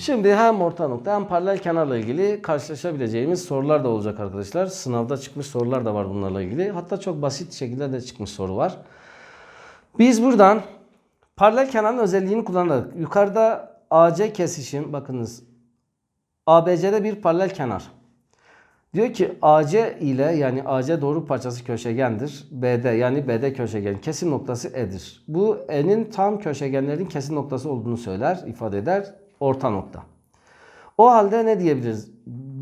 Şimdi hem orta nokta hem paralel kenarla ilgili karşılaşabileceğimiz sorular da olacak arkadaşlar. Sınavda çıkmış sorular da var bunlarla ilgili. Hatta çok basit şekilde de çıkmış soru var. Biz buradan paralel kenarın özelliğini kullanarak yukarıda AC kesişim bakınız ABC'de bir paralel kenar. Diyor ki AC ile yani AC doğru parçası köşegendir. BD yani BD köşegen kesim noktası E'dir. Bu E'nin tam köşegenlerin kesim noktası olduğunu söyler, ifade eder. Orta nokta. O halde ne diyebiliriz?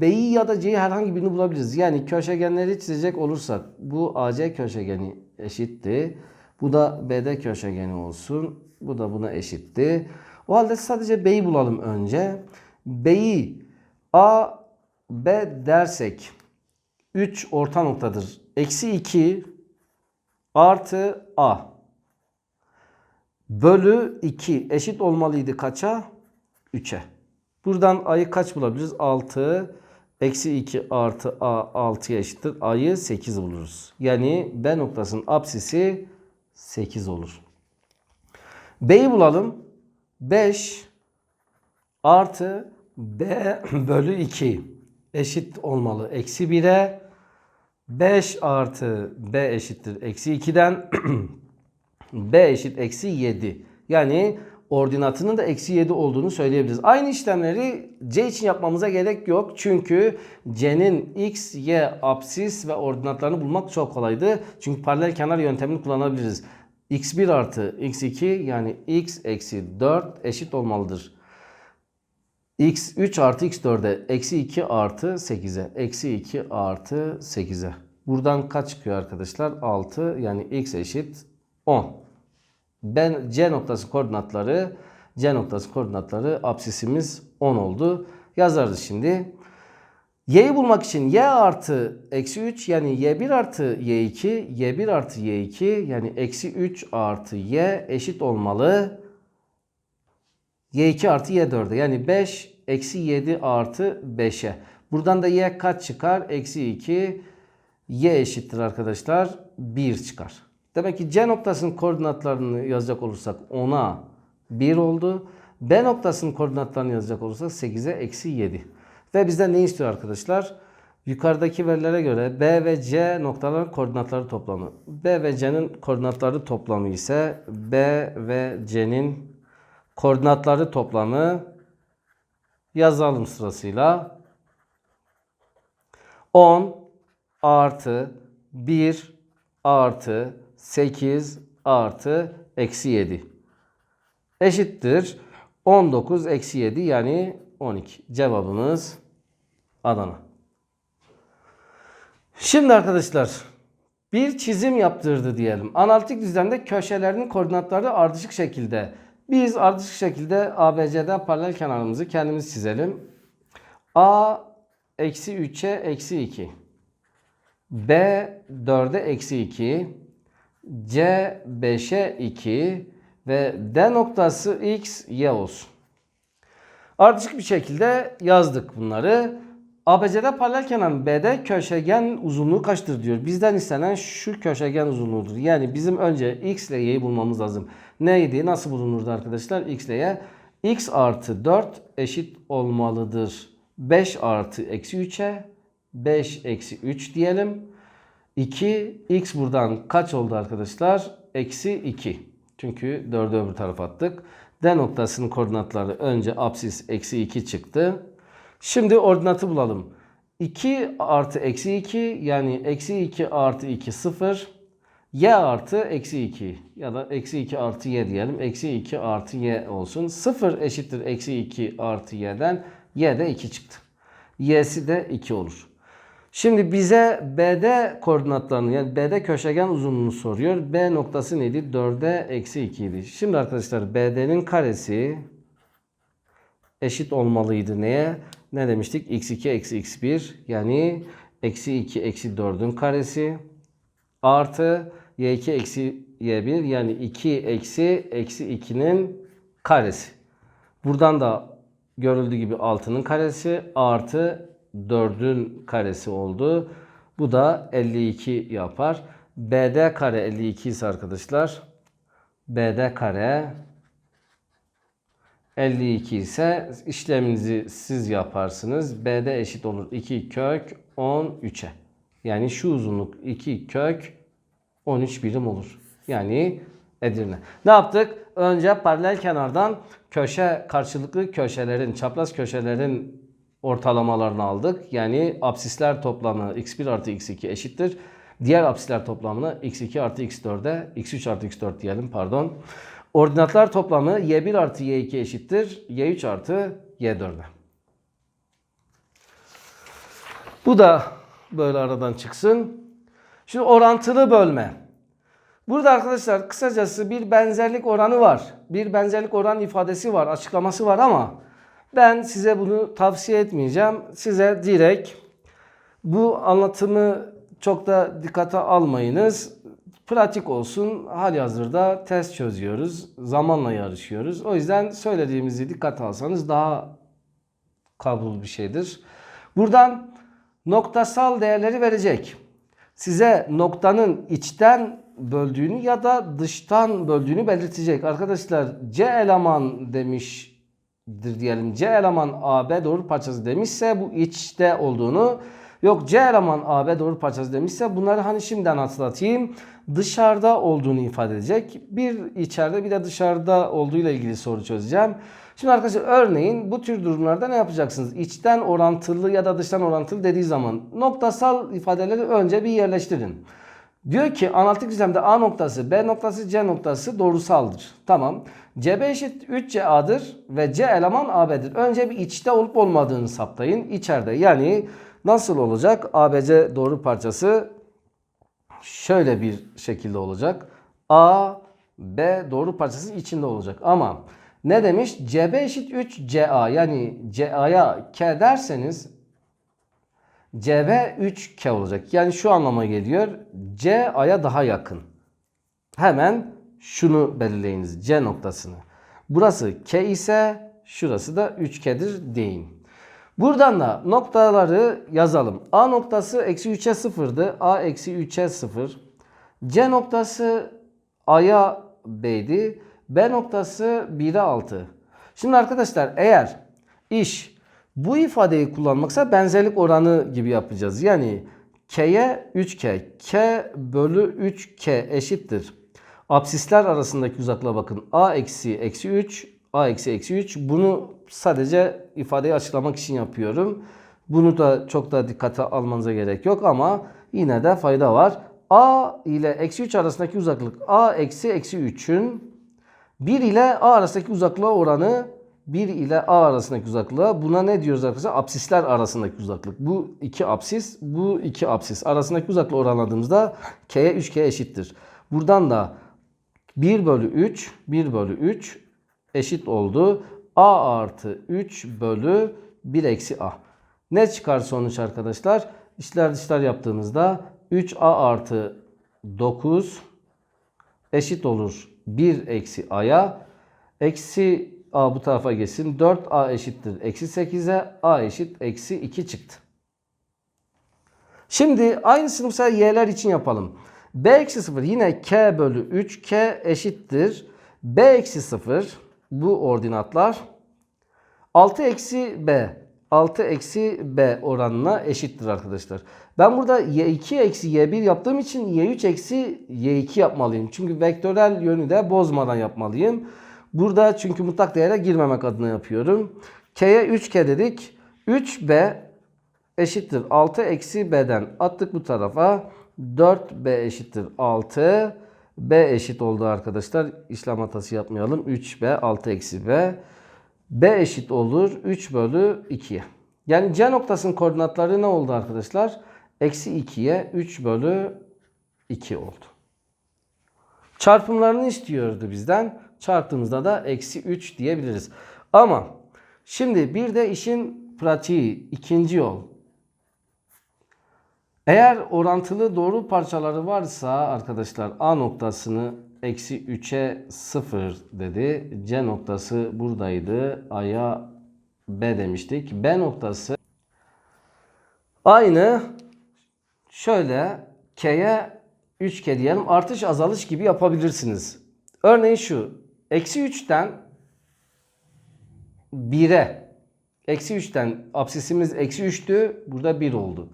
B'yi ya da C'yi herhangi birini bulabiliriz. Yani köşegenleri çizecek olursak bu AC köşegeni eşitti. Bu da BD köşegeni olsun. Bu da buna eşitti. O halde sadece B'yi bulalım önce. B'yi A, B dersek 3 orta noktadır. Eksi 2 artı A bölü 2 eşit olmalıydı kaça? 3'e. Buradan A'yı kaç bulabiliriz? 6 eksi 2 artı A 6'ya eşittir. A'yı 8 buluruz. Yani B noktasının apsisi 8 olur. B'yi bulalım. 5 artı B bölü 2 eşit olmalı. Eksi 1'e 5 artı B eşittir. Eksi 2'den B eşit eksi 7. Yani ordinatının da eksi 7 olduğunu söyleyebiliriz. Aynı işlemleri C için yapmamıza gerek yok. Çünkü C'nin x, y, apsis ve ordinatlarını bulmak çok kolaydı. Çünkü paralel kenar yöntemini kullanabiliriz. x1 artı x2 yani x eksi 4 eşit olmalıdır. X3 artı x4'e eksi 2 artı 8'e eksi 2 artı 8'e. Buradan kaç çıkıyor arkadaşlar? 6 yani x eşit 10. Ben C noktası koordinatları C noktası koordinatları apsisimiz 10 oldu. Yazarız şimdi. Y'yi bulmak için y artı eksi 3 yani y1 artı y2 y1 artı y2 yani eksi 3 artı y eşit olmalı. Y2 artı y4'e yani 5 eksi 7 artı 5'e. Buradan da y kaç çıkar? Eksi 2 y eşittir arkadaşlar 1 çıkar. Demek ki C noktasının koordinatlarını yazacak olursak 10'a 1 oldu. B noktasının koordinatlarını yazacak olursak 8'e eksi 7. Ve bizden ne istiyor arkadaşlar? Yukarıdaki verilere göre B ve C noktaların koordinatları toplamı. B ve C'nin koordinatları toplamı ise B ve C'nin koordinatları toplamı yazalım sırasıyla. 10 artı 1 artı 8 artı eksi 7 eşittir 19 eksi 7 yani 12. Cevabımız Adana. Şimdi arkadaşlar bir çizim yaptırdı diyelim. Analitik düzlemde köşelerinin koordinatları ardışık şekilde. Biz ardışık şekilde ABC'de paralel kenarımızı kendimiz çizelim. A eksi 3'e eksi 2. B 4'e eksi 2. C 5'e 2 ve D noktası X, Y olsun. Ardışık bir şekilde yazdık bunları. ABC'de paralel kenar BD köşegen uzunluğu kaçtır diyor. Bizden istenen şu köşegen uzunluğudur. Yani bizim önce X ile Y'yi bulmamız lazım. Neydi? Nasıl bulunurdu arkadaşlar? X ile Y. X artı 4 eşit olmalıdır. 5 artı eksi 3'e 5 eksi 3 diyelim. 2 x buradan kaç oldu arkadaşlar? Eksi 2. Çünkü 4'ü öbür tarafa attık. D noktasının koordinatları önce apsis eksi 2 çıktı. Şimdi ordinatı bulalım. 2 artı eksi 2 yani eksi 2 artı 2 0. Y artı eksi 2 ya da eksi 2 artı y diyelim. Eksi 2 artı y olsun. 0 eşittir eksi 2 artı y'den. Y de 2 çıktı. Y'si de 2 olur. Şimdi bize BD koordinatlarını yani BD köşegen uzunluğunu soruyor. B noktası neydi? 4'e eksi 2 idi. Şimdi arkadaşlar BD'nin karesi eşit olmalıydı neye? Ne demiştik? x2 eksi x1 yani eksi 2 eksi 4'ün karesi artı y2 eksi y1 yani 2 eksi eksi 2'nin karesi. Buradan da görüldüğü gibi 6'nın karesi artı 4'ün karesi oldu. Bu da 52 yapar. BD kare 52 ise arkadaşlar BD kare 52 ise işleminizi siz yaparsınız. BD eşit olur 2 kök 13'e. Yani şu uzunluk 2 kök 13 birim olur. Yani Edirne. Ne yaptık? Önce paralel kenardan köşe karşılıklı köşelerin, çapraz köşelerin ortalamalarını aldık. Yani absisler toplamı x1 artı x2 eşittir. Diğer absisler toplamını x2 artı x4'e x3 artı x4 diyelim pardon. Ordinatlar toplamı y1 artı y2 eşittir. y3 artı y4'e. Bu da böyle aradan çıksın. Şimdi orantılı bölme. Burada arkadaşlar kısacası bir benzerlik oranı var. Bir benzerlik oran ifadesi var, açıklaması var ama ben size bunu tavsiye etmeyeceğim. Size direkt bu anlatımı çok da dikkate almayınız. Pratik olsun. Hali hazırda test çözüyoruz. Zamanla yarışıyoruz. O yüzden söylediğimizi dikkate alsanız daha kabul bir şeydir. Buradan noktasal değerleri verecek. Size noktanın içten böldüğünü ya da dıştan böldüğünü belirtecek. Arkadaşlar C eleman demiştir diyelim. C eleman AB doğru parçası demişse bu içte olduğunu yok C eleman AB doğru parçası demişse bunları hani şimdiden hatırlatayım. Dışarıda olduğunu ifade edecek. Bir içeride bir de dışarıda olduğuyla ilgili soru çözeceğim. Şimdi arkadaşlar örneğin bu tür durumlarda ne yapacaksınız? İçten orantılı ya da dıştan orantılı dediği zaman noktasal ifadeleri önce bir yerleştirin. Diyor ki analitik düzlemde A noktası, B noktası, C noktası doğrusaldır. Tamam. CB eşit 3CA'dır ve C eleman AB'dir. Önce bir içte olup olmadığını saptayın. İçeride yani nasıl olacak? ABC doğru parçası şöyle bir şekilde olacak. A, B doğru parçası içinde olacak. Ama ne demiş? CB eşit 3 CA yani CA'ya K derseniz CB 3K olacak. Yani şu anlama geliyor. C A'ya daha yakın. Hemen şunu belirleyiniz. C noktasını. Burası K ise şurası da 3K'dir deyin. Buradan da noktaları yazalım. A noktası eksi 3'e 0'dı. A eksi 3'e 0. C noktası A'ya B'di. B noktası 1'e 6. Şimdi arkadaşlar eğer iş bu ifadeyi kullanmaksa benzerlik oranı gibi yapacağız. Yani K'ye 3K. K bölü 3K eşittir. Absisler arasındaki uzaklığa bakın. A eksi eksi 3. A eksi eksi 3. Bunu sadece ifadeyi açıklamak için yapıyorum. Bunu da çok da dikkate almanıza gerek yok ama yine de fayda var. A ile eksi 3 arasındaki uzaklık A eksi eksi 3'ün 1 ile A arasındaki uzaklığa oranı 1 ile A arasındaki uzaklığa buna ne diyoruz arkadaşlar? Apsisler arasındaki uzaklık. Bu iki apsis, bu iki apsis arasındaki uzaklığı oranladığımızda K'ye 3K eşittir. Buradan da 1 bölü 3, 1 bölü 3 eşit oldu. A artı 3 bölü 1 eksi A. Ne çıkar sonuç arkadaşlar? İşler dışlar yaptığımızda 3A artı 9 eşit olur 1 eksi A'ya. Eksi A bu tarafa geçsin. 4A eşittir. Eksi 8'e A eşit. Eksi 2 çıktı. Şimdi aynısını mesela y'ler için yapalım. B eksi 0 yine K bölü 3 K eşittir. B eksi 0 bu ordinatlar 6 eksi B 6 eksi B oranına eşittir arkadaşlar. Ben burada Y2 eksi Y1 yaptığım için Y3 eksi Y2 yapmalıyım. Çünkü vektörel yönü de bozmadan yapmalıyım. Burada çünkü mutlak değere girmemek adına yapıyorum. K'ye 3K dedik. 3B eşittir 6 eksi B'den attık bu tarafa. 4B eşittir 6. B eşit oldu arkadaşlar. İşlem hatası yapmayalım. 3B 6 eksi B. B eşit olur 3 bölü 2'ye. Yani C noktasının koordinatları ne oldu arkadaşlar? Eksi 2'ye 3 bölü 2 oldu. Çarpımlarını istiyordu bizden. Çarptığımızda da eksi 3 diyebiliriz. Ama şimdi bir de işin pratiği ikinci yol. Eğer orantılı doğru parçaları varsa arkadaşlar A noktasını eksi 3'e 0 dedi. C noktası buradaydı. A'ya B demiştik. B noktası aynı şöyle k'ye 3k diyelim artış azalış gibi yapabilirsiniz. Örneğin şu eksi 3'ten 1'e eksi 3'ten absisimiz eksi 3'tü burada 1 oldu.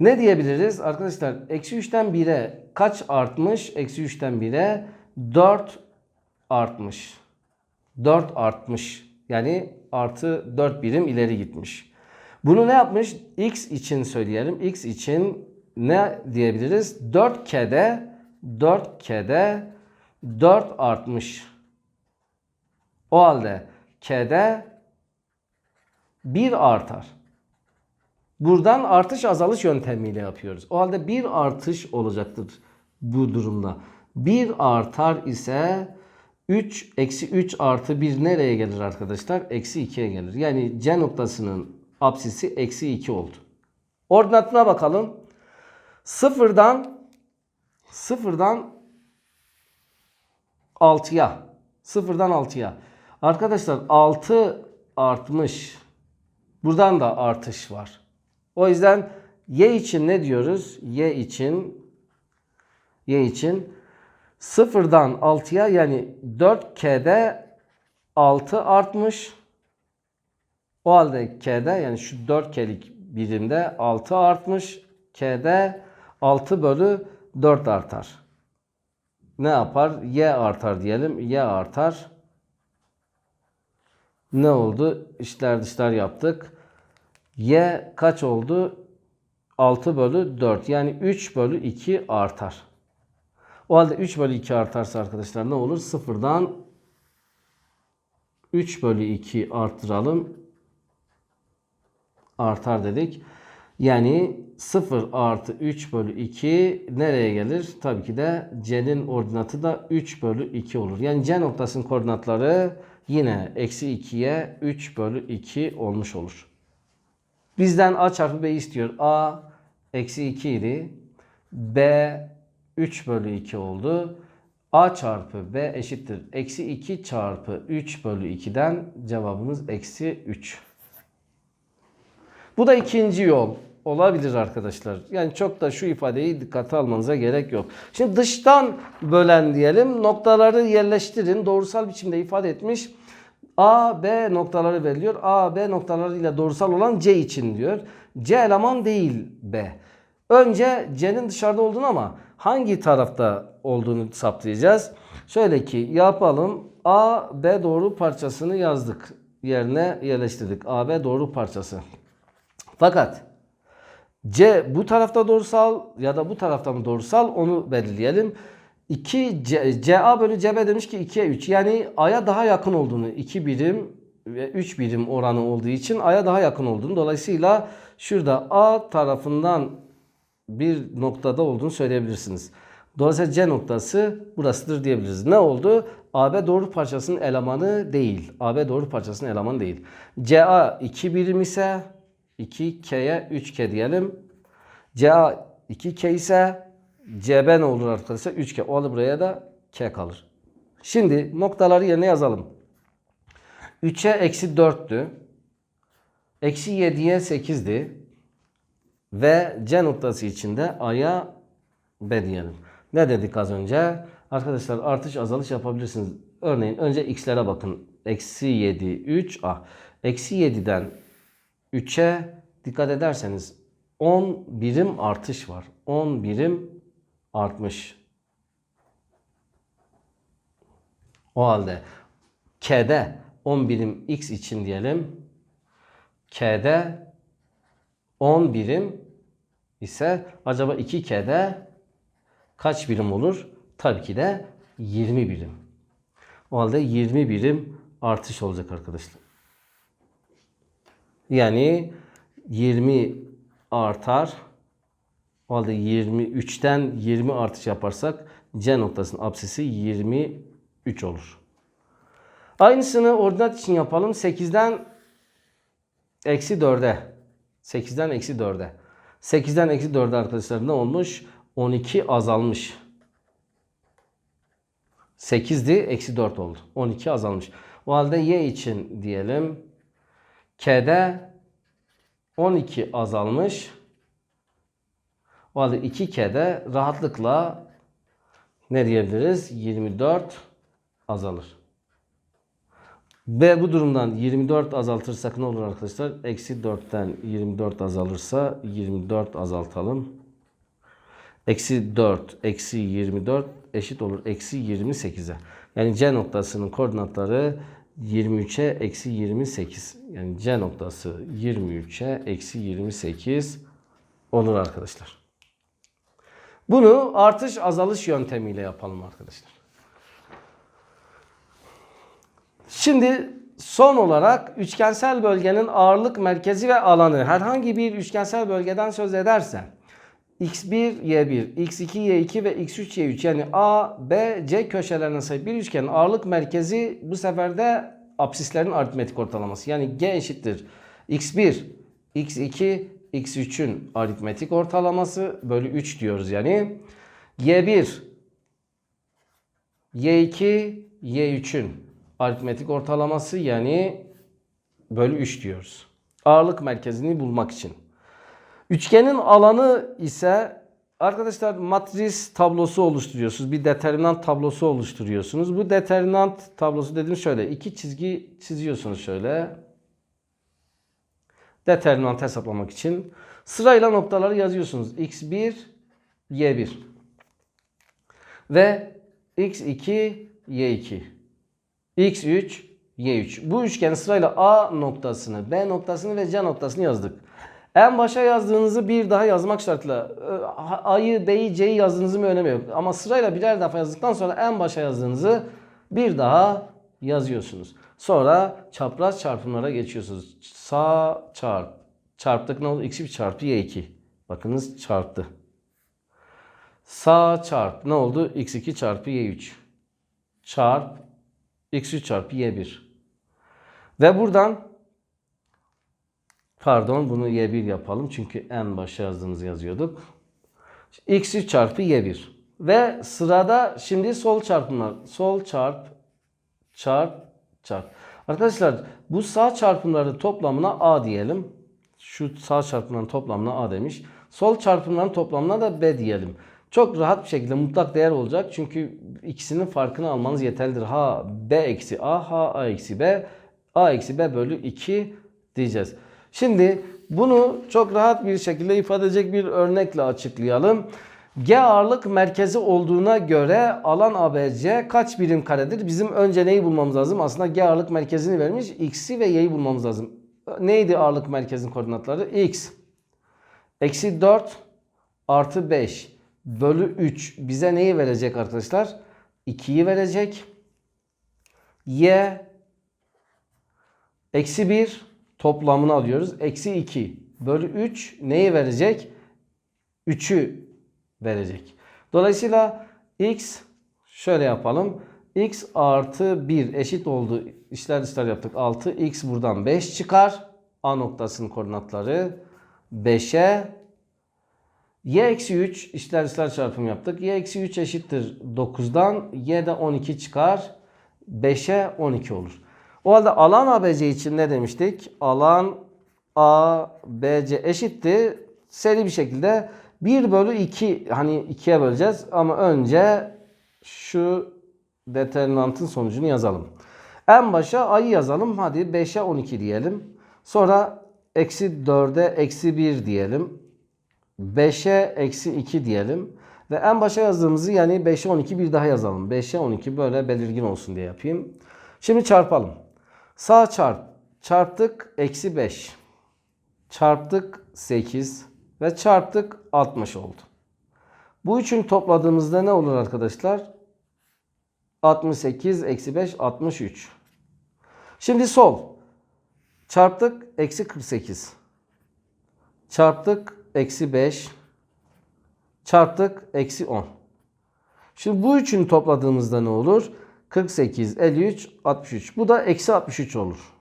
Ne diyebiliriz arkadaşlar eksi 3'ten 1'e kaç artmış eksi 3'ten 1'e 4 artmış. 4 artmış. Yani artı 4 birim ileri gitmiş. Bunu ne yapmış? X için söyleyelim. X için ne diyebiliriz? 4K'de 4K'de 4 artmış. O halde K'de 1 artar. Buradan artış azalış yöntemiyle yapıyoruz. O halde bir artış olacaktır bu durumda. Bir artar ise 3 eksi 3 artı 1 nereye gelir arkadaşlar? Eksi 2'ye gelir. Yani C noktasının apsisi eksi 2 oldu. Ordinatına bakalım. Sıfırdan sıfırdan 6'ya. Sıfırdan 6'ya. Arkadaşlar 6 artmış. Buradan da artış var. O yüzden y için ne diyoruz? Y için y için sıfırdan 6'ya yani 4K'de 6 artmış. O halde K'de yani şu 4K'lik birimde 6 artmış. K'de 6 bölü 4 artar. Ne yapar? Y artar diyelim. Y artar. Ne oldu? İşler dışlar yaptık. Y kaç oldu? 6 bölü 4. Yani 3 bölü 2 artar. O halde 3 bölü 2 artarsa arkadaşlar ne olur? Sıfırdan 3 bölü 2 arttıralım. Artar dedik. Yani 0 artı 3 bölü 2 nereye gelir? Tabii ki de C'nin ordinatı da 3 bölü 2 olur. Yani C noktasının koordinatları yine eksi 2'ye 3 bölü 2 olmuş olur. Bizden A çarpı B istiyor. A eksi 2 idi. B 3 bölü 2 oldu. A çarpı B eşittir. Eksi 2 çarpı 3 bölü 2'den cevabımız eksi 3. Bu da ikinci yol olabilir arkadaşlar. Yani çok da şu ifadeyi dikkate almanıza gerek yok. Şimdi dıştan bölen diyelim noktaları yerleştirin. Doğrusal biçimde ifade etmiş. A, B noktaları veriliyor. A, B noktalarıyla doğrusal olan C için diyor. C eleman değil B. Önce C'nin dışarıda olduğunu ama hangi tarafta olduğunu saptayacağız. Şöyle ki yapalım. A, B doğru parçasını yazdık. Yerine yerleştirdik. A, B doğru parçası. Fakat C bu tarafta doğrusal ya da bu tarafta mı doğrusal onu belirleyelim. 2 C, CA bölü CB demiş ki 2'ye 3. Yani A'ya daha yakın olduğunu 2 birim ve 3 birim oranı olduğu için A'ya daha yakın olduğunu. Dolayısıyla şurada A tarafından bir noktada olduğunu söyleyebilirsiniz. Dolayısıyla C noktası burasıdır diyebiliriz. Ne oldu? AB doğru parçasının elemanı değil. AB doğru parçasının elemanı değil. CA 2 birim ise 2K'ye 3K diyelim. CA 2K ise CB ne olur arkadaşlar? 3K. O buraya da K kalır. Şimdi noktaları yerine yazalım. 3'e eksi 4'tü. Eksi 7'ye 8'di. Ve C noktası içinde A'ya B diyelim. Ne dedik az önce? Arkadaşlar artış azalış yapabilirsiniz. Örneğin önce x'lere bakın. Eksi 7, 3, A. Eksi 7'den 3'e dikkat ederseniz 10 birim artış var. 10 birim artmış. O halde K'de 10 birim x için diyelim. K'de 10 birim ise acaba 2K'de kaç birim olur? Tabii ki de 20 birim. O halde 20 birim artış olacak arkadaşlar. Yani 20 artar. O halde 23'ten 20 artış yaparsak C noktasının apsisi 23 olur. Aynısını ordinat için yapalım. 8'den eksi 4'e. 8'den eksi 4'e. 8'den eksi 4'e arkadaşlar ne olmuş? 12 azalmış. 8'di eksi 4 oldu. 12 azalmış. O halde y için diyelim. K'de 12 azalmış. O halde 2K'de rahatlıkla ne diyebiliriz? 24 azalır. Ve bu durumdan 24 azaltırsak ne olur arkadaşlar? Eksi 4'ten 24 azalırsa 24 azaltalım. Eksi 4 eksi 24 eşit olur. Eksi 28'e. Yani C noktasının koordinatları 23'e eksi 28. Yani C noktası 23'e eksi 28 olur arkadaşlar. Bunu artış azalış yöntemiyle yapalım arkadaşlar. Şimdi son olarak üçgensel bölgenin ağırlık merkezi ve alanı herhangi bir üçgensel bölgeden söz ederse x1, y1, x2, y2 ve x3, y3 yani A, B, C köşelerine sahip bir üçgenin ağırlık merkezi bu sefer de apsislerin aritmetik ortalaması. Yani G eşittir x1, x2, x3'ün aritmetik ortalaması bölü 3 diyoruz yani. y1, y2, y3'ün aritmetik ortalaması yani bölü 3 diyoruz. Ağırlık merkezini bulmak için. Üçgenin alanı ise arkadaşlar matris tablosu oluşturuyorsunuz. Bir determinant tablosu oluşturuyorsunuz. Bu determinant tablosu dediğim şöyle. iki çizgi çiziyorsunuz şöyle. Determinant hesaplamak için. Sırayla noktaları yazıyorsunuz. x1, y1 ve x2, y2. x3, y3. Bu üçgen sırayla A noktasını, B noktasını ve C noktasını yazdık. En başa yazdığınızı bir daha yazmak şartıyla e, A'yı, B'yi, C'yi yazdığınızın bir önemi yok. Ama sırayla birer defa yazdıktan sonra en başa yazdığınızı bir daha yazıyorsunuz. Sonra çapraz çarpımlara geçiyorsunuz. Sağ çarp. Çarptık ne oldu? X1 çarpı Y2. Bakınız çarptı. Sağ çarp. Ne oldu? X2 çarpı Y3. Çarp. X3 çarpı Y1. Ve buradan Pardon bunu y1 yapalım. Çünkü en başa yazdığımızı yazıyorduk. x3 çarpı y1. Ve sırada şimdi sol çarpımlar. Sol çarp, çarp, çarp. Arkadaşlar bu sağ çarpımları toplamına a diyelim. Şu sağ çarpımların toplamına a demiş. Sol çarpımların toplamına da b diyelim. Çok rahat bir şekilde mutlak değer olacak. Çünkü ikisinin farkını almanız yeterlidir. h b eksi a, h a eksi b, a eksi b bölü 2 diyeceğiz. Şimdi bunu çok rahat bir şekilde ifade edecek bir örnekle açıklayalım. G ağırlık merkezi olduğuna göre alan ABC kaç birim karedir? Bizim önce neyi bulmamız lazım? Aslında G ağırlık merkezini vermiş. X'i ve Y'yi bulmamız lazım. Neydi ağırlık merkezinin koordinatları? X. Eksi 4 artı 5 bölü 3 bize neyi verecek arkadaşlar? 2'yi verecek. Y eksi 1 toplamını alıyoruz. Eksi 2 bölü 3 neyi verecek? 3'ü verecek. Dolayısıyla x şöyle yapalım. x artı 1 eşit oldu. İşler dışlar yaptık. 6 x buradan 5 çıkar. A noktasının koordinatları 5'e y eksi 3 işler dışlar çarpım yaptık. y eksi 3 eşittir 9'dan y de 12 çıkar. 5'e 12 olur. O halde alan ABC için ne demiştik? Alan ABC eşitti. Seri bir şekilde 1 bölü 2 hani 2'ye böleceğiz ama önce şu determinantın sonucunu yazalım. En başa A'yı yazalım. Hadi 5'e 12 diyelim. Sonra eksi 4'e eksi 1 diyelim. 5'e eksi 2 diyelim. Ve en başa yazdığımızı yani 5'e 12 bir daha yazalım. 5'e 12 böyle belirgin olsun diye yapayım. Şimdi çarpalım. Sağ çarp. Çarptık eksi 5. Çarptık 8. Ve çarptık 60 oldu. Bu üçün topladığımızda ne olur arkadaşlar? 68 eksi 5 63. Şimdi sol. Çarptık eksi 48. Çarptık eksi 5. Çarptık eksi 10. Şimdi bu üçün topladığımızda ne olur? 48, 53, 63. Bu da eksi 63 olur.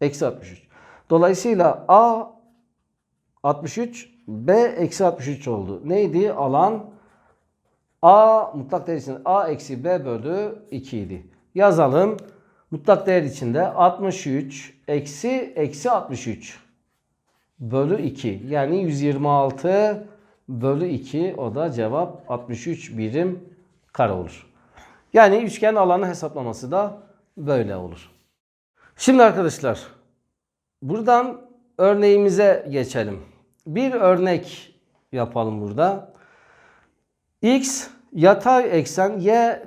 Eksi 63. Dolayısıyla A 63, B eksi 63 oldu. Neydi? Alan A mutlak değer içinde A eksi B bölü 2 idi. Yazalım. Mutlak değer içinde 63 eksi eksi 63 bölü 2. Yani 126 bölü 2 o da cevap 63 birim kare olur. Yani üçgen alanı hesaplaması da böyle olur. Şimdi arkadaşlar buradan örneğimize geçelim. Bir örnek yapalım burada. X yatay eksen, y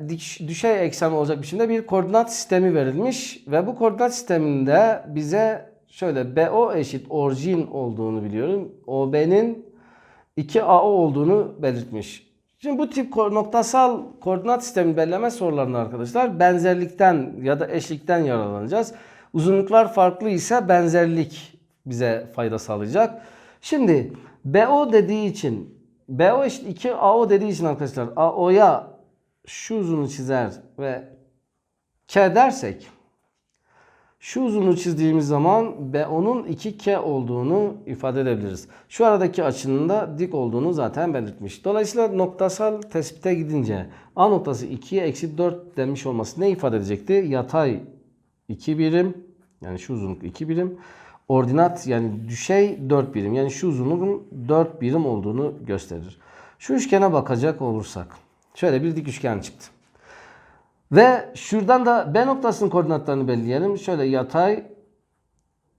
düşey eksen olacak biçimde bir koordinat sistemi verilmiş ve bu koordinat sisteminde bize şöyle BO eşit orijin olduğunu biliyorum. OB'nin 2AO olduğunu belirtmiş. Şimdi bu tip noktasal koordinat sistemi belirleme sorularında arkadaşlar benzerlikten ya da eşlikten yararlanacağız. Uzunluklar farklı ise benzerlik bize fayda sağlayacak. Şimdi BO dediği için BO eşit 2AO dediği için arkadaşlar AO'ya şu uzunu çizer ve K dersek şu uzunluğu çizdiğimiz zaman BO'nun 2K olduğunu ifade edebiliriz. Şu aradaki açının da dik olduğunu zaten belirtmiş. Dolayısıyla noktasal tespite gidince A noktası 2'ye eksi 4 demiş olması ne ifade edecekti? Yatay 2 birim yani şu uzunluk 2 birim. Ordinat yani düşey 4 birim. Yani şu uzunluğun 4 birim olduğunu gösterir. Şu üçgene bakacak olursak. Şöyle bir dik üçgen çıktı. Ve şuradan da B noktasının koordinatlarını belirleyelim. Şöyle yatay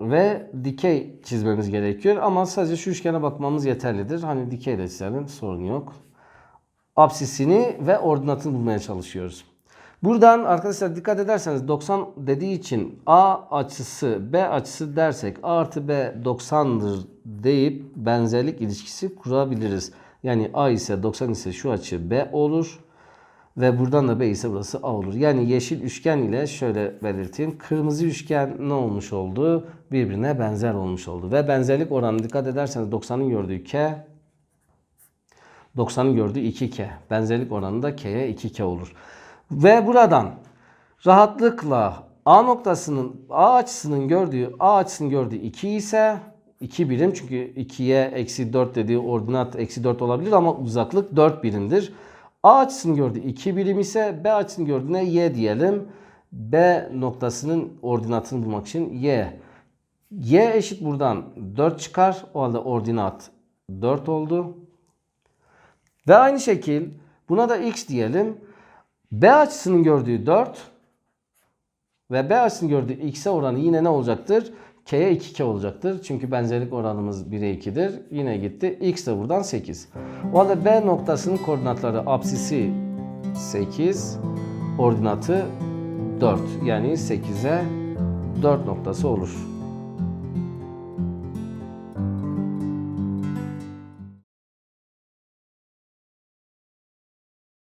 ve dikey çizmemiz gerekiyor. Ama sadece şu üçgene bakmamız yeterlidir. Hani dikey de çizelim sorun yok. Apsisini ve ordinatını bulmaya çalışıyoruz. Buradan arkadaşlar dikkat ederseniz 90 dediği için A açısı B açısı dersek A artı B 90'dır deyip benzerlik ilişkisi kurabiliriz. Yani A ise 90 ise şu açı B olur. Ve buradan da B ise burası A olur. Yani yeşil üçgen ile şöyle belirteyim. Kırmızı üçgen ne olmuş oldu? Birbirine benzer olmuş oldu. Ve benzerlik oranı dikkat ederseniz 90'ın gördüğü K 90'ın gördüğü 2K. Benzerlik oranı da K'ye 2K olur. Ve buradan rahatlıkla A noktasının A açısının gördüğü A açısının gördüğü 2 ise 2 birim çünkü 2'ye eksi 4 dediği ordinat eksi 4 olabilir ama uzaklık 4 birimdir. A açısının gördüğü 2 birim ise B açısının gördüğüne y diyelim. B noktasının ordinatını bulmak için y. Y eşit buradan 4 çıkar. O halde ordinat 4 oldu. Ve aynı şekil buna da x diyelim. B açısının gördüğü 4 ve B açısının gördüğü x'e oranı yine ne olacaktır? K'ye 2K olacaktır. Çünkü benzerlik oranımız 1'e 2'dir. Yine gitti. X de buradan 8. O halde B noktasının koordinatları apsisi 8, ordinatı 4. Yani 8'e 4 noktası olur.